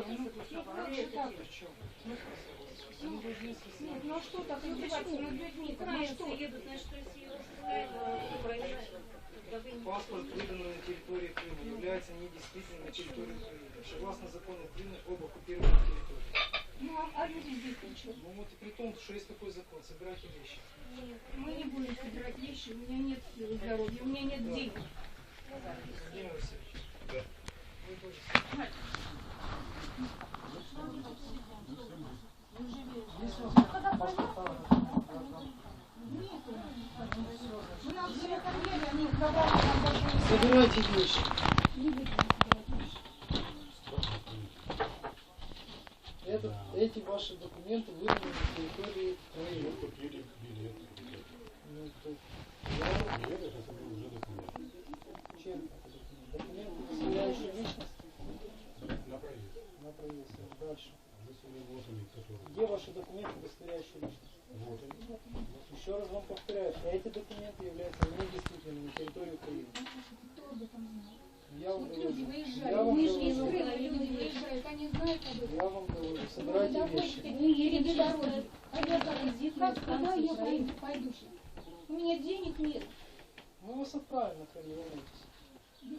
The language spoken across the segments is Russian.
дело. Нет, ну а что так издеваться над людьми? Ну что? едут, значит, не- Паспорт, выданный на территории Крыма, является недействительным на территории Украины. Согласно закону Украины об оккупированной территории. Ну а, а люди здесь чем? Ну вот и при том, что есть такой закон, собирайте вещи. Мы не будем собирать вещи, у меня нет силы здоровья, у меня нет Да. денег. Владимир Васильевич. Да. Вы тоже. Собирайте вещи. Это, эти ваши документы выданы на территории Крыма. Мы купили билет. Ну, то я Билет это был уже документ. чем это документ? Документ, удостоверяющий личность На проезд. на проезд. Дальше. Мы сегодня вот они, которые. Где ваши документы, удостоверяющие личность? Вот они. Еще раз вам повторяю, эти документы являются недействительными на территории Украины. Кто об этом знает? Я вам Вот люди доложу. Я выезжают, вам же из. Крыма люди выезжают, они знают об этом. Я вам доложу. Собирайте вещи. Вы едете дороги. А как, куда я пойду, пойду сейчас? У меня денег нет. Мы вас отправим на Крым, не волнуйтесь.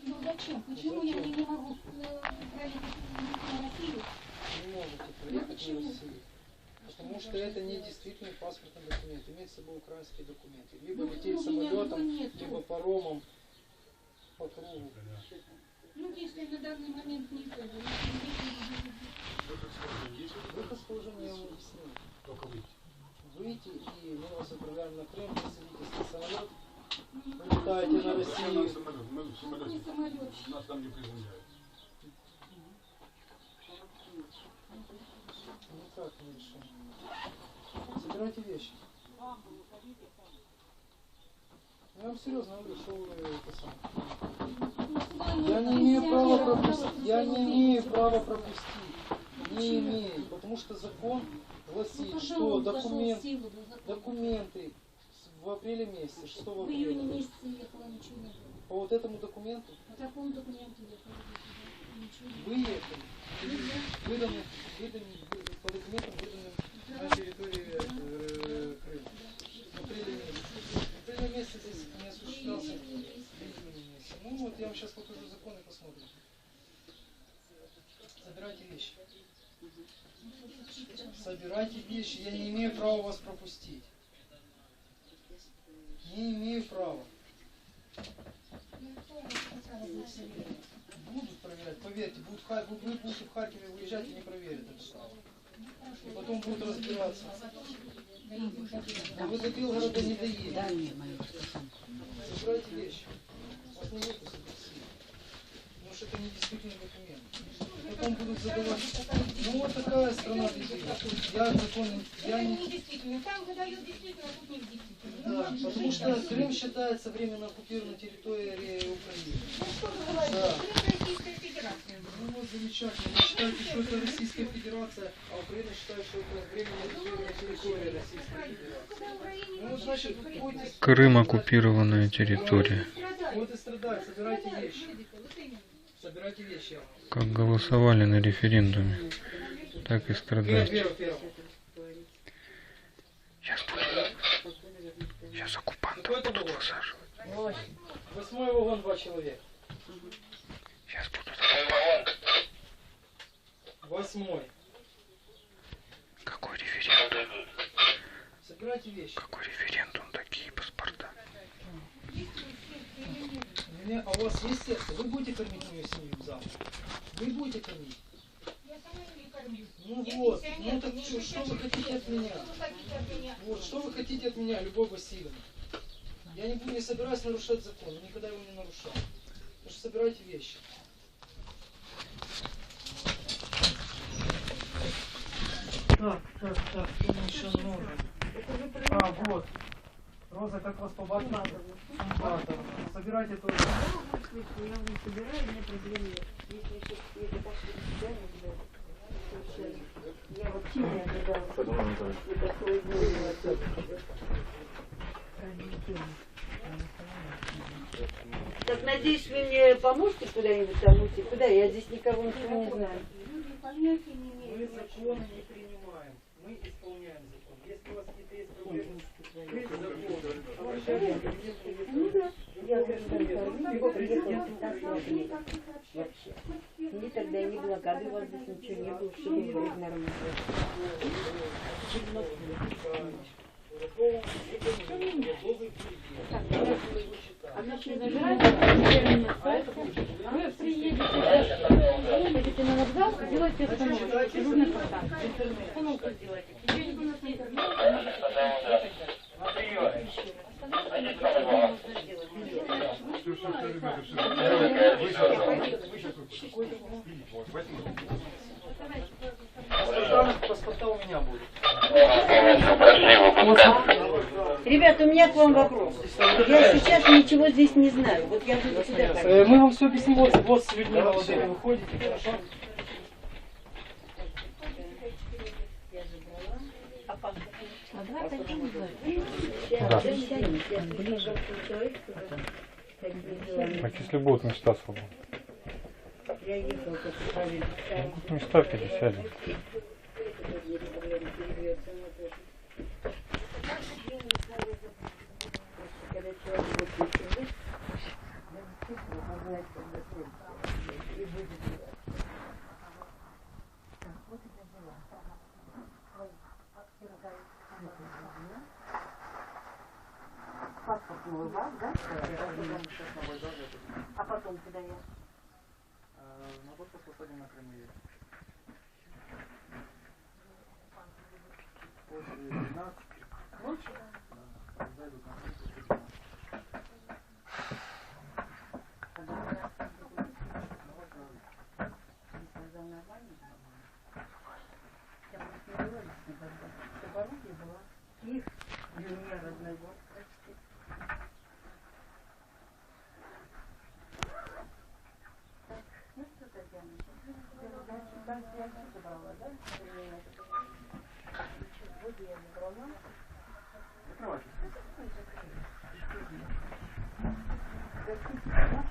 Ну зачем? Почему я не могу э, проехать на Россию? Не можете Ну, проехать на почему? Россию. Потому что это недействительный паспортный документ. Имеет с собой украинские документы. Либо Ну, лететь самолетом, либо паромом по кругу. Ну, если на данный момент не то, то Выход с положения я вам объяснил. Только выйти. Выйти, и мы вас отправляем на Крым, вы садитесь на самолет, вылетаете на Я на Россию. самолет. Мы в самолете. не самолет. Нас там не приземляют. Не решим. Собирайте вещи. Я вам серьезно говорю, что вы это самое. Я не имею права пропустить. Я не имею права пропустить. Не имею. Потому что закон гласит, что документ, документы в апреле месяце, 6 В июне апреля, месяце ехала, ничего не было. по вот этому документу По такому документу ехала. Ничего не было. выехали, выданы, выданы, документам на территории Крыма. Апреле месяце здесь не осуществлялся. Ну вот я вам сейчас покажу закон и посмотрим. Собирайте вещи. Собирайте вещи. Я не имею права вас пропустить. Не имею права. Будут проверять, поверьте, будут, вы будете в Харькове выезжать и не проверят это право. И потом будут разбираться. Вы до Белгорода не доедете. Вещи. Вас не выпустят из России. Потому что это не действительный документ. Потом будут задавать. Ну вот такая страна. Я закон, я не... Там выдают действительно, а тут не действительно. Да, потому что Крым считается временно оккупированной территорией Украины. Ну что вы говорите? Да. Крым Российская Федерация. Ну вот замечательно. Вы считаете, что это Российская Федерация, а Украина считает, что это временно оккупированная территория Российской Федерации. Ну вот значит, будете Крым оккупированная территория. вот и страдать, собирайте вещи. Как голосовали на референдуме, так и Вера. Сейчас будут. Сейчас это будут высаживать. Восьмой вагон, два человека. Сейчас будут оккупанты. Восьмой. Какой референдум? Собирайте вещи. Какой референдум? Такие паспорта. Мне- а у вас есть сердце? Вы будете кормить мою семью завтра? Вы будете кормить? Я сама не кормлюсь. Ну Я вот, ну так что, что вы 66 хотите от меня? Что вы хотите от меня? Вот, что вы хотите от меня, Любовь Васильевна? Я не, буду- не собираюсь нарушать закон, никогда его не нарушал. Так что собирайте вещи. Так, так, так, что еще много? А, вот. Роза, как вас? Симпатовна. Собирайте тоже. Я не собираю, мне проблем нет. Если еще если так что я. Я вообще не ожидала, вы такое. Так, надеюсь, вы мне поможете куда-нибудь там уйти? Куда? Я здесь никого ничего не знаю. Имею. законы не принимаем. Мы исполняем закон. Если у вас какие-то есть проблемы, вы закон. Обращайтесь к президенту. Ну да, я гражданка Его приехала 15 лет вообще. Ни тогда ни блокады здесь ничего не было, чтобы говорить нормально. А значит, забирайте, вы приедете сейчас, едете на вокзал, сделайте остановку, дежурный квартал. Остановку сделайте. Где-нибудь у нас интернет, Все, все, все, ребята, все. Вы сейчас, вы сейчас видите, вот, возьмите. Ребята, у меня к вам вопрос. Я сейчас ничего здесь не знаю. Вот я тут сюда. Э, Мы вам все объясним. Вот, с людьми выходите, хорошо? Так если будут места свободны. Я ехала как правильно. Не ставьте, сядем. Когда человек будет сидеть, надо чувствовать, он знает, когда следует. И будет делать. Так, вот это дела. Паспорт мой у вас, да? А потом куда я? На подпуск посадим на Крыму После 12 Ночью? зайдут на подпуск. сказал нормально. Я. Чтобы была их, и у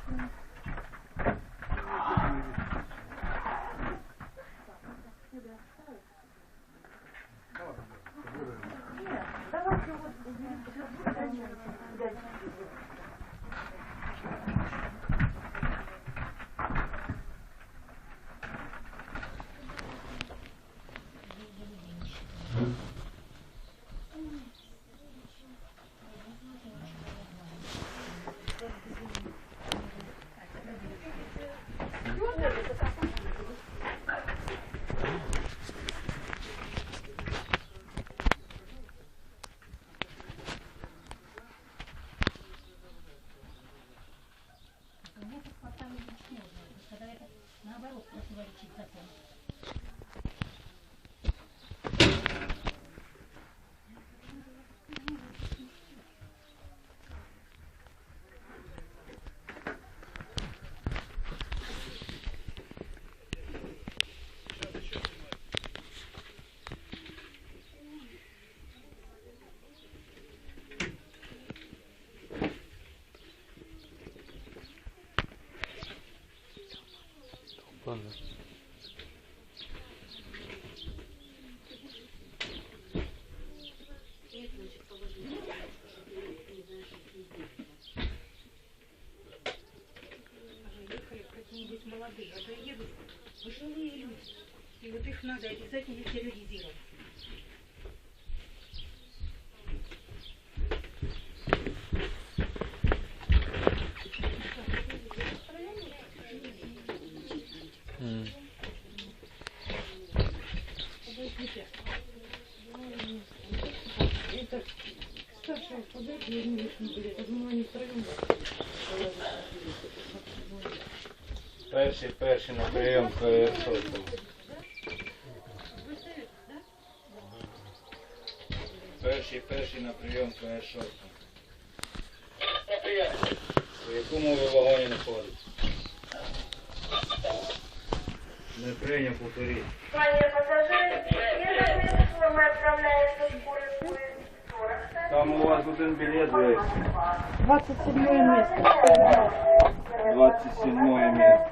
嗯。Противоречит закону. Ехали какие-нибудь молодые, а то едут пожилые люди. И вот их надо обязательно терроризировать. Перший, перший на прийом е, сотку. Перший, перший на прийом е, КР-6. У якому ви вагоні знаходите? Не прийняв повторіть. Пані пасажир, я вам в службу. Там у вас один білет є. 27 место. 27 місце.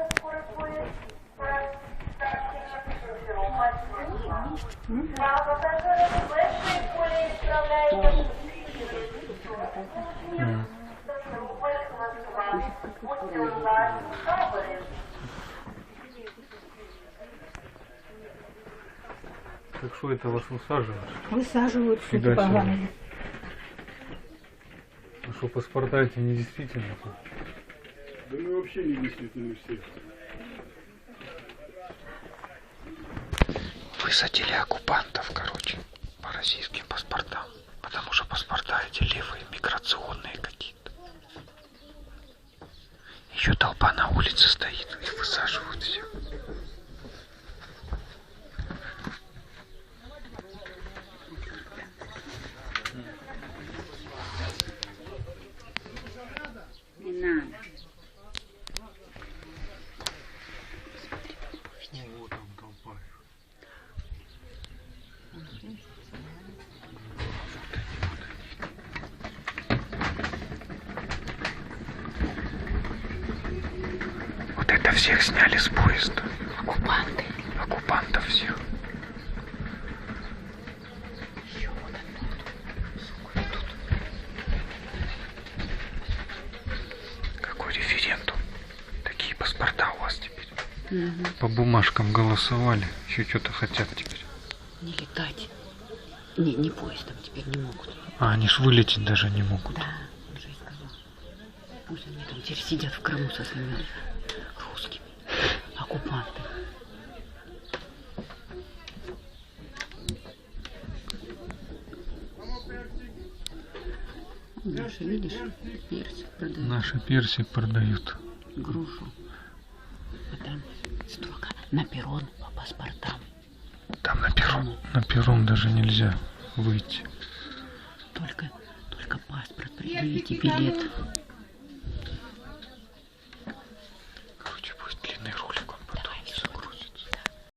Так что это вас высаживают? Высаживают что Фига себе. поганое. А что, паспорта эти не действительно? Да мы вообще не действительно все. Высадили оккупантов, короче, по российским паспортам. Потому что паспорта эти левые, миграционные какие-то. Еще толпа на улице стоит, их высаживают все. Всех сняли с поезда. Оккупанты. Оккупантов всех. Какой референдум? Такие паспорта у вас теперь. По бумажкам голосовали, еще что-то хотят теперь. Не летать. Не, не поездом теперь не могут. А они ж вылететь даже не могут. Да, он же и сказал. Пусть они там теперь сидят в Крыму со своими. Оккупанты. Наши, видишь, персик продают, Наши перси продают. грушу. А там строго на перрон по паспортам. Там на перрон, на перрон даже нельзя выйти. Только, только паспорт предъявите, билет.